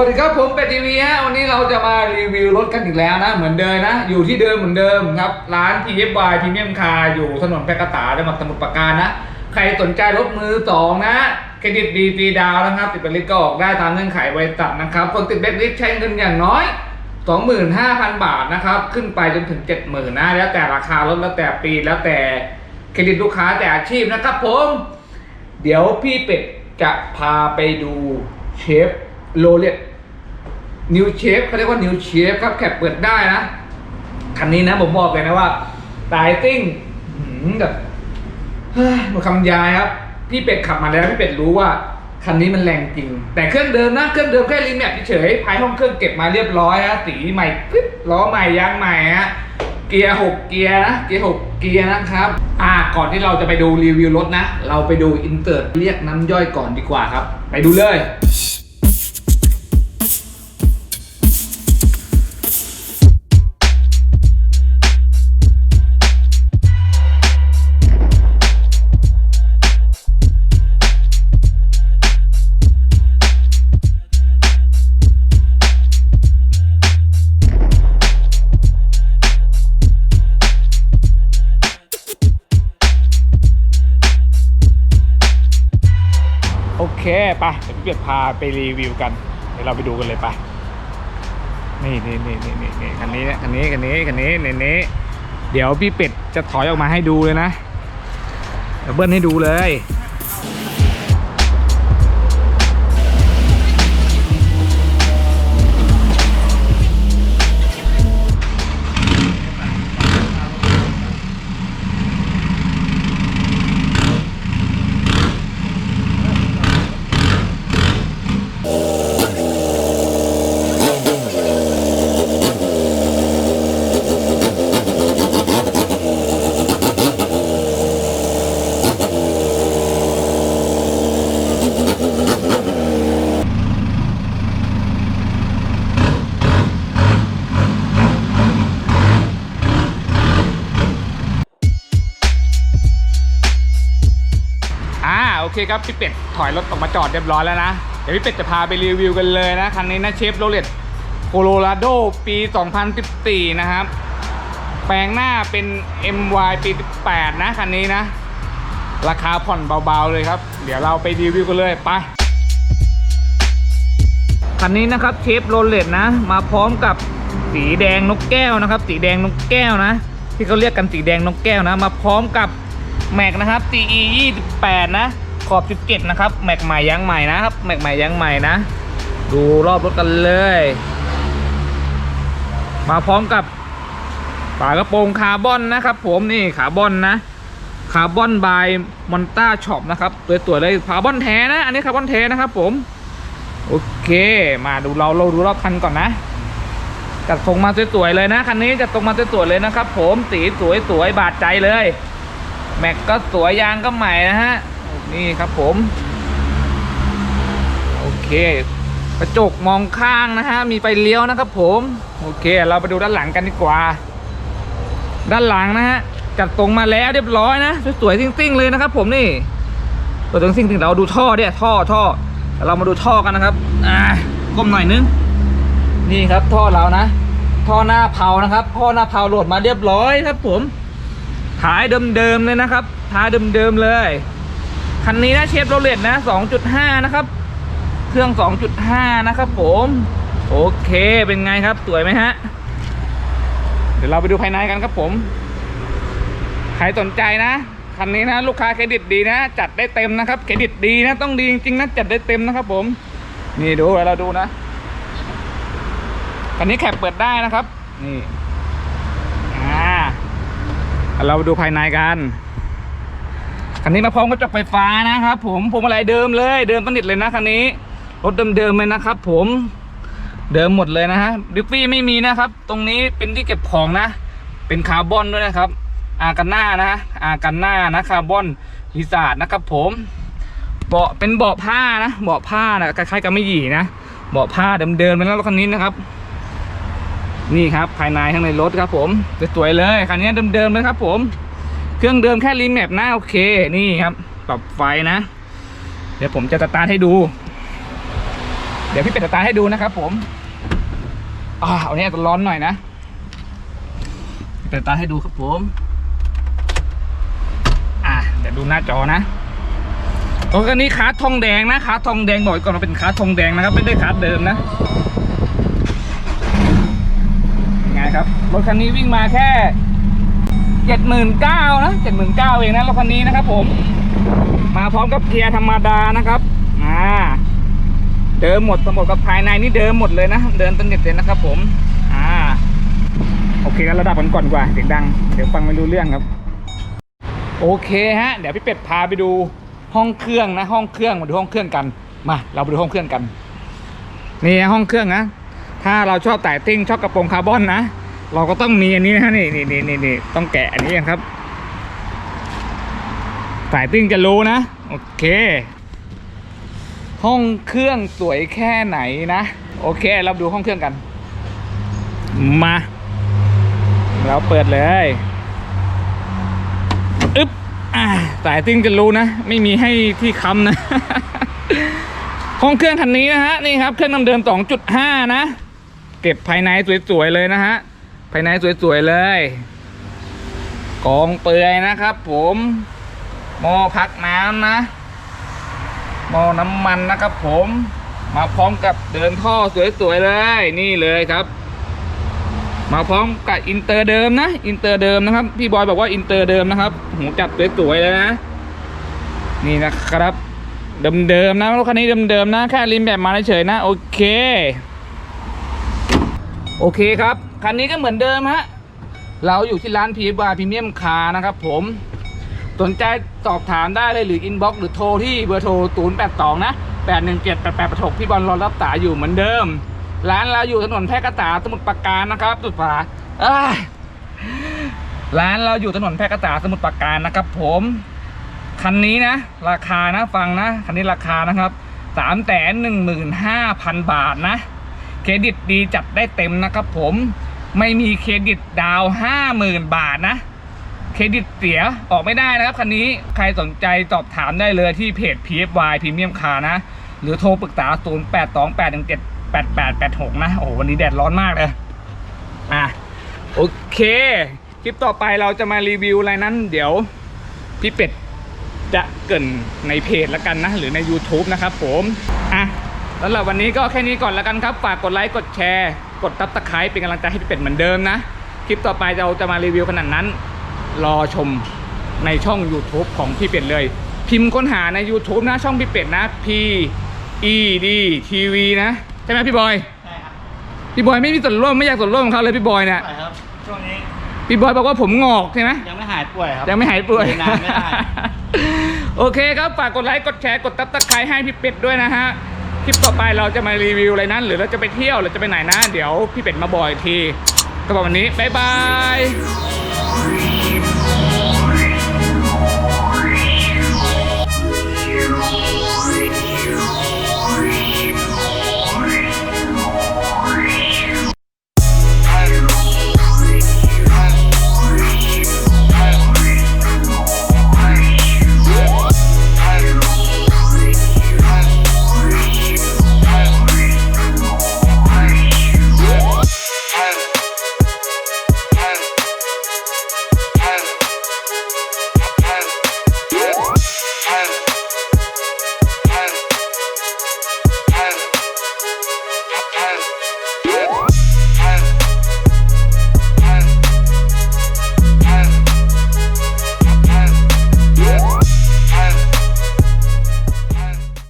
วัสดีครับผมเป็ดทีวีฮะวันนี้เราจะมารีวิวรถกันอีกแล้วนะ เหมือนเดิมนะ อยู่ที่เดิมเหมือนเดิมครับ ร้าน PFY Premium Car อยู่ถนนแพร่กษาจังหวัดสมุทรปราการนะ ใครสนใจรถมือสองนะ เครดิตดีฟรีดาวนะครับติดเป็นลิสต์ก็ออกได้ตามเงื่อนไขบริษัทนะครับ คนติดเบ็ดลิสต์ใช้เงินอย่างน้อย 25,000 บาทนะครับ ขึ้นไปจนถึง 70,000นะ แล้วแต่ราคารถแล้วแต่ปีแล้วแต่เครดิตลูกค้าแต่อาชีพนะครับผม เดี๋ยวพี่เป็ดจะพาไปดูเชฟโรเลต นิวเชฟเขาเรียกว่านิวเชฟครับแคปเปิดได้นะ คันนี้นะผมบอกเลยนะว่าไตติ้งแบบเฮ้ยหมดคำยายครับ พี่เป็ดขับมาแล้วพี่เป็ดรู้ว่าคันนี้มันแรงจริง แต่เครื่องเดิมนะเครื่องเดิมแค่รีแมปเฉยภายห้องเครื่องเก็บมาเรียบร้อยนะสีใหม่ปึ๊บล้อใหม่ยางใหม่ฮะเกียร์หกเกียร์นะเกียร์หกเกียร์นะครับอ่าก่อนที่เราจะไปดูรีวิวรถนะ เราไปดูอินเตอร์เรียกน้ำย่อยก่อนดีกว่าครับ ไปดูเลย โอเคไปเดี๋ยวพี่เปียกพาไปรีวิวกัน เดี๋ยวเราไปดูกันเลยไปนี่นี่นี่นี่นี่นี่คันนี้คันนี้คันนี้คันนี้นี่นี่เดี๋ยวพี่เป็ดจะถอยออกมาให้ดูเลยนะเดี๋ยวเบิ้ลให้ดูเลย อ่าโอเคครับพี่เป็ดถอยรถออกมาจอดเรียบร้อยแล้วนะ เดี๋ยวพี่เป็ดจะพาไปรีวิวกันเลยนะคันนี้นะเชฟโรเลตโคโลราโดปี 2014 นะครับ แปลงหน้าเป็น MY ปี 18 นะคันนี้นะ ราคาผ่อนเบาๆเลยครับ เดี๋ยวเราไปรีวิวกันเลยไปคันนี้นะครับเชฟโรเลตนะ มาพร้อมกับสีแดงนกแก้วนะครับ สีแดงนกแก้วนะ ที่เขาเรียกกันสีแดงนกแก้วนะ มาพร้อมกับแม็กนะครับ TE 28 นะ ขอบ 17 นะครับ แม็กใหม่ยางใหม่นะครับ แม็กใหม่ยางใหม่นะ ดูรอบรถกันเลย มาพร้อมกับฝากระโปรงคาร์บอนนะครับ ผมนี่คาร์บอนนะคาร์บอนบายมอนต้าช็อปนะครับตัวๆเลยคาร์บอนแท้นะ อันนี้คาร์บอนแท้นะครับ ผม โอเค มาดูเราเราดูรอบคันก่อนนะจัดทรงมาสวยๆเลยนะคันนี้จัดทรงมาสวยๆเลยนะครับ ผมสีสวยๆบาดใจเลย แม็กก็สวยยางก็ใหม่นะฮะ นี่ครับผม โอเคกระจกมองข้างนะฮะมีไฟเลี้ยวนะครับผม โอเค เราไปดูด้านหลังกันดีกว่า ด้านหลังนะฮะจัดตรงมาแล้วเรียบร้อยนะสวยๆซิ่งๆเลยนะครับ ผมนี่ตัวซิ่งๆถึงเราดูท่อเนี่ยท่อท่อเดี๋ยวเรามาดูท่อกันนะครับอ่าก้มหน่อยนึงนี่ครับท่อเรานะ ท่อหน้าเผานะครับท่อหน้าเผาโหลดมาเรียบร้อยครับ ผมท้ายเดิมๆเลยนะครับท้ายเดิมๆเลย คันนี้นะเชฟโรเลตนะ 2.5 นะครับ เครื่อง 2.5 นะครับผม โอเค เป็นไงครับ สวยไหมฮะ เดี๋ยวเราไปดูภายในกันครับผม ใครสนใจนะ คันนี้นะ ลูกค้าเครดิตดีนะ จัดได้เต็มนะครับ เครดิตดีนะ ต้องดีจริงๆนะ จัดได้เต็มนะครับผม นี่ดูเราดูนะ คันนี้แคปเปิดได้นะครับ นี่ อ่า เราดูภายในกัน คันนี้มาพร้อมกระจกไฟฟ้านะครับ ผมผมอะไรเดิมเลย เดิมสนิทเลยนะคันนี้รถเดิมๆเลยนะครับ ผมเดิมหมดเลยนะฮะดิฟฟี่ไม่มีนะครับ ตรงนี้เป็นที่เก็บของนะ เป็นคาร์บอนด้วยนะครับอากันหน้านะอากันหน้านะคาร์บอนลิซาร์ดนะครับ ผมเบาะเป็นเบาะผ้านะเบาะผ้านะคล้ายๆกับไม่หยีนะเบาะผ้าเดิมๆเลยนะรถคันนี้นะครับ นี่ครับภายในข้างในรถครับ ผมสวยๆเลยคันนี้เดิมๆเลยครับ ผม เครื่องเดิมแค่รีแมปหน้าโอเคนี่ครับปรับไฟนะ เดี๋ยวผมจะสตาร์ทให้ดู เดี๋ยวพี่เป็ดจะตาร์ทให้ดูนะครับ ผมอ่าเอาเนี้ยร้อนหน่อยนะเป็ดตาร์ทให้ดูครับผม อะเดี๋ยวดูหน้าจอนะรถคันนี้คาร์ททองแดงนะคาร์ททองแดงบอกไว้ก่อนว่าเป็นคาร์ททองแดงนะครับ ไม่ได้คาร์ทเดิมนะไงครับรถคันนี้วิ่งมาแค่ เจ็ดหมื่นเก้านะเจ็ดหมื่นเก้าเองนะรถคันนี้นะครับ ผม มาพร้อมกับเกียร์ธรรมดานะครับอ่าเดิมหมดทั้งหมดกับภายในนี่เดิมหมดเลยนะ เดินตันเน็ตเลยนะครับ ผม อ่า โอเคกันระดับกันก่อนกว่าเสียงดัง เดี๋ยวฟังไม่รู้เรื่องครับ โอเคฮะ เดี๋ยวพี่เป็ดพาไปดูห้องเครื่องนะ ห้องเครื่องมาดูห้องเครื่องกัน มา เราไปดูห้องเครื่องกัน นี่ห้องเครื่องนะ ถ้าเราชอบไต่ติ้งชอบกระโปรงคาร์บอนนะ เราก็ต้องมีอันนี้นะฮะนี่นี่นี่นี่นต้องแกะอันนี้ครับสายติ้งจะรู้นะ โอเค ห้องเครื่องสวยแค่ไหนนะ โอเค เราดูห้องเครื่องกัน มา เราเปิดเลยอึ๊บอ่าสายติ้งจะรู้นะ ไม่มีให้ที่ค้ำนะ ห้องเครื่องคันนี้นะฮะ นี่ครับ เครื่องนำเดิม2.5 นะ เก็บภายในสวยๆเลยนะฮะ ภายในสวยๆเลย กองเปลือยนะครับ ผมหม้อพักน้ำนะหม้อน้ำมันนะครับ ผมมาพร้อมกับเดินท่อสวยๆเลยนี่เลยครับ มาพร้อมกับอินเตอร์เดิมนะอินเตอร์เดิมนะครับพี่บอยบอกว่าอินเตอร์เดิมนะครับหูจับสวยๆเลยนะนี่นะครับ เดิมๆนะรถคันนี้เดิมๆนะแค่ริมแบบมาเฉยๆนะโอเค โอเคครับ คันนี้ก็เหมือนเดิมฮะ เราอยู่ที่ร้านพีบาร์พรีเมียมคาร์นะครับผม สนใจสอบถามได้เลยหรืออินบ็อกซ์หรือโทรที่เบอร์โทร 0 8 2 นะ 8 1 7 8 8 8 6พี่บอลรอรับสายอยู่เหมือนเดิม ร้านเราอยู่ถนนแพร่กษาสมุทรปราการนะครับสุดฝาร้านเราอยู่ถนนแพร่กษาสมุทรปราการนะครับ ผมคันนี้นะ ราคานะฟังนะ คันนี้ราคานะครับสามแสนหนึ่งหมื่นห้าพันบาทนะ เครดิตดีจัดได้เต็มนะครับผม ไม่มีเครดิตดาวห้าหมื่นบาทนะ เครดิตเสียออกไม่ได้นะครับคันนี้ใครสนใจสอบถามได้เลยที่เพจ PFY Premium Car นะ หรือโทรปรึกษา 0 8 2 8 1 7 8 8 8 6 นะ โอ้โห วันนี้แดดร้อนมากเลย อะ โอเคคลิปต่อไปเราจะมารีวิวอะไรนั้น เดี๋ยวพี่เป็ดจะเกินในเพจแล้วกันนะ หรือใน YouTube นะครับผม อะสำหรับวันนี้ก็แค่นี้ก่อนแล้วกันครับ ฝากกดไลค์กดแชร์ กดตับตะไคร้เป็นกำลังใจให้พี่เป็ดเหมือนเดิมนะ คลิปต่อไปเราจะมารีวิวขนาดนั้น รอชมในช่อง YouTube ของพี่เป็ดเลย พิมพ์ค้นหาใน YouTube นะช่องพี่เป็ดนะ P E D TV นะ ใช่ไหมพี่บอย ใช่ครับ พี่บอยไม่มีส่วนร่วมไม่อยากส่วนร่วมกับเขาเลยพี่บอยเนี่ยใช่ครับ ช่วงนี้ พี่บอยบอกว่าผมงอกใช่ไหมยังไม่หายป่วยครับ ยังไม่หายป่วยนานไม่ได้ โอเคครับ ฝากกดไลค์ กดแชร์ กดตับตะไคร้ให้พี่เป็ดด้วยนะฮะ คลิปต่อไปเราจะมารีวิวอะไรนั้น หรือเราจะไปเที่ยวหรือจะไปไหนนะเดี๋ยวพี่เป็ดมาบอกอีกทีก็บอกวันนี้บ๊ายบาย